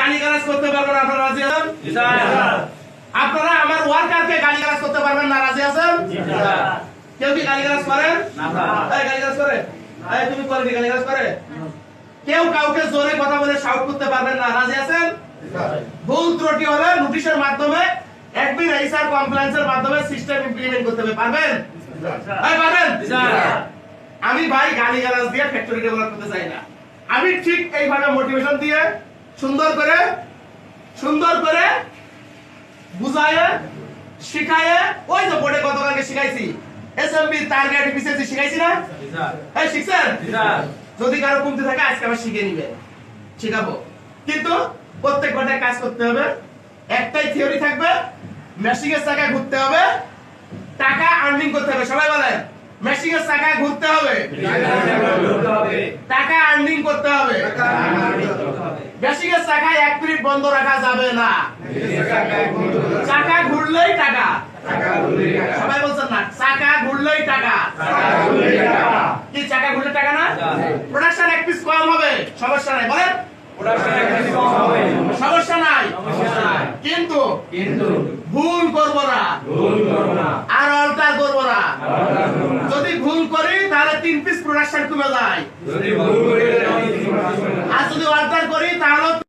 গালি গালাজ করতে পারবেন আপনারা রাজি আছেন? আপনারা আমার ওয়ার্কারকে গালি গালাজ করতে পারবেন না রাজি আছেন? কেউ কি গালি গালাজ করেন এই গালি গালাজ করে তুমি করে কি গালি গালাজ করে? কেউ কাউকে জোরে কথা বলে শাউট করতে পারবেন না রাজি আছেন? ভুল ত্রুটি হলে নোটিশের মাধ্যমে একদিন এইচআর কমপ্লেন্সের মাধ্যমে সিস্টেম ইমপ্লিমেন্ট করতে পারবেন? পারবেন? আমি ভাই গালি গালাজ দিয়ে ফ্যাক্টরি ডেভেলপ করতে চাই না। আমি ঠিক এইভাবে মোটিভেশন দিয়ে সুন্দর করে সুন্দর করে বুঝায় শিখায় ওই যে বোর্ডে গতকালকে শিখাইছি। এসএমবি টার্গেট বিসিএসসি শিখাইছি না? এই শিখছেন? যদি কারও কমতে থাকে আজকে আবার শিখে নিবে। শিখাবো। কিন্তু প্রত্যেক ঘন্টায় কাজ করতে হবে। একটাই থিওরি থাকবে মেশিং এর চাকায় ঘুরতে হবে। টাকা আর্নিং করতে হবে। সবাই বলেন মেশিং এর চাকায় ঘুরতে হবে। টাকা আর্নিং করতে হবে। চাকায় এক মিনিট বন্ধ রাখা যাবে না। চাকা ঘুরলেই টাকা। সবাই বলছেন না চাকা ঘুরলেই টাকা। কি চাকা ঘুরলে টাকা না? প্রোডাকশন এক পিস কম হবে সমস্যা নাই। বলেন। সমস্যা নাই। কিন্তু ভুল করব না। আর অল্টার করব না। যদি ভুল করি তাহলে তিন পিস প্রোডাকশন কমে যায়। যদি করি